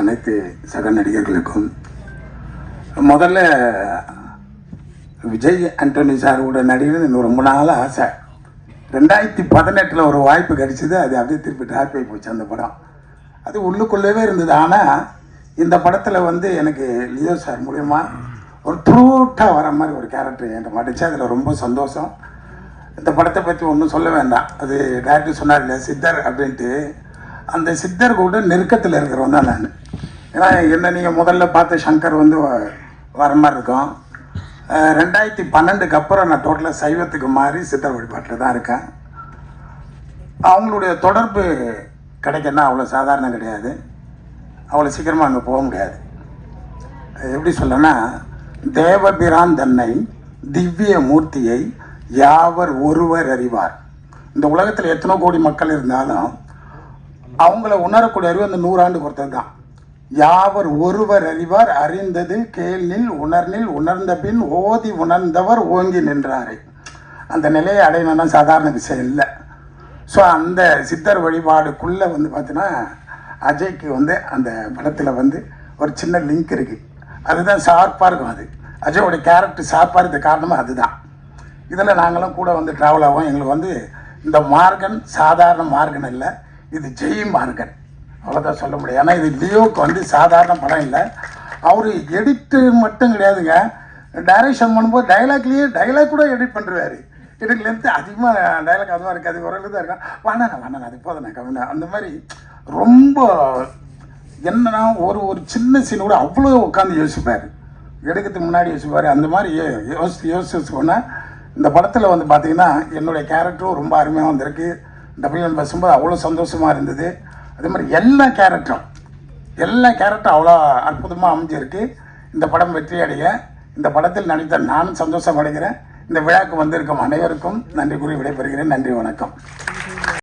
அனைத்து சக நடிகர்களுக்கும் முதல்ல விஜய் ஆண்டனி சார் கூட நடிகர் இன்னும் ரொம்ப நாள் ஆசை. ரெண்டாயிரத்தி பதினெட்டில் ஒரு வாய்ப்பு கிடைச்சிது அது அப்படியே திருப்பி டிராப் ஆகி போச்சு அந்த படம். அது உள்ளுக்குள்ளவே இருந்தது. ஆனால் இந்த படத்தில் வந்து எனக்கு லியோ சார் மூலயமா ஒரு த்ரூட்டாக வர மாதிரி ஒரு கேரக்டர் என்கிட்ட மாட்டுச்சு அதில் ரொம்ப சந்தோஷம். இந்த படத்தை பற்றி ஒன்றும் சொல்ல வேண்டாம். அது டேரக்டர் சொன்னார் இல்லையா சித்தர் அப்படின்ட்டு. அந்த சித்தர் கூட நெருக்கத்தில் இருக்கிறவன் தான் நான். ஏன்னா என்ன நீங்கள் முதல்ல பார்த்து சங்கர் வந்து வ- வர மாதிரி இருக்கும். ரெண்டாயிரத்தி பன்னெண்டுக்கு அப்புறம் நான் டோட்டலாக சைவத்துக்கு மாறி சித்தர் வழிபாட்டில் தான் இருக்கேன். அவங்களுடைய தொடர்பு கிடைக்கன்னா அவ்வளோ சாதாரணம் கிடையாது. அவ்வளோ சீக்கிரமாக அங்கே போக முடியாது. அது எப்படி சொல்லனா தேவபிரான் தன்னை திவ்ய மூர்த்தியை யாவர் ஒருவர் அறிவார். இந்த உலகத்தில் எத்தனை கோடி மக்கள் இருந்தாலும் அவங்கள உணரக்கூடிய அறிவு அந்த நூறாண்டு ஒருத்தர் தான். யாவர் ஒருவர் அறிவார் அறிந்தது கேள்னில் உணர்னில் உணர்ந்த பின் ஓதி உணர்ந்தவர் ஓங்கி நின்றாரே. அந்த நிலையை அடையணும்னா சாதாரண விஷயம் இல்லை. ஸோ அந்த சித்தர் வழிபாடுக்குள்ளே வந்து பார்த்தீங்கன்னா அஜய்க்கு வந்து அந்த படத்தில் வந்து ஒரு சின்ன லிங்க் இருக்குது அதுதான் ஷார்ப்பாக இருக்கும் அது. அஜயோட கேரக்டர் ஷார்ப்பாக இருக்க காரணமும் அதுதான். இதில் நாங்களும் கூட வந்து ட்ராவல் ஆகும். எங்களுக்கு வந்து இந்த மார்கன் சாதாரண மார்கன் இல்லை இது ஜெய் மார்கன். அவ்வளோதான் சொல்ல முடியும் ஏன்னா இது லியோவுக்கு வந்து சாதாரண படம் இல்லை. அவர் எடிட்டு மட்டும் கிடையாதுங்க. டைரக்ஷன் பண்ணும்போது டைலாக்லேயே டைலாக் கூட எடிட் பண்ணுறாரு எனக்கு லென்த்து அதிகமாக டைலாக் அதுவாக இருக்காது ஓரளவுக்கு தான் இருக்கும். வேணாண்ணா வேணாண்ணா அது போதும் நான் அந்த மாதிரி ரொம்ப என்னன்னா ஒரு ஒரு சின்ன சீன் கூட அவ்வளோ உட்காந்து யோசிப்பார். எடுக்கிறதுக்கு முன்னாடி யோசிப்பார். அந்த மாதிரி யோசித்து யோசிச்சு போனால் இந்த படத்தில் வந்து பார்த்திங்கன்னா என்னுடைய கேரக்டரும் ரொம்ப அருமையாக வந்திருக்கு. டபிள்யூஎன் பேசும்போது அவ்வளோ சந்தோஷமாக இருந்தது. அதே மாதிரி எல்லா கேரக்டரும் எல்லா கேரக்டரும் அவ்வளோ அற்புதமாக அமைஞ்சிருக்கு. இந்த படம் வெற்றி அடைய இந்த படத்தில் நடித்த நானும் சந்தோஷம் அடைகிறேன். இந்த விழாவுக்கு வந்திருக்கும் அனைவருக்கும் நன்றி கூறி விடைபெறுகிறேன். நன்றி வணக்கம்.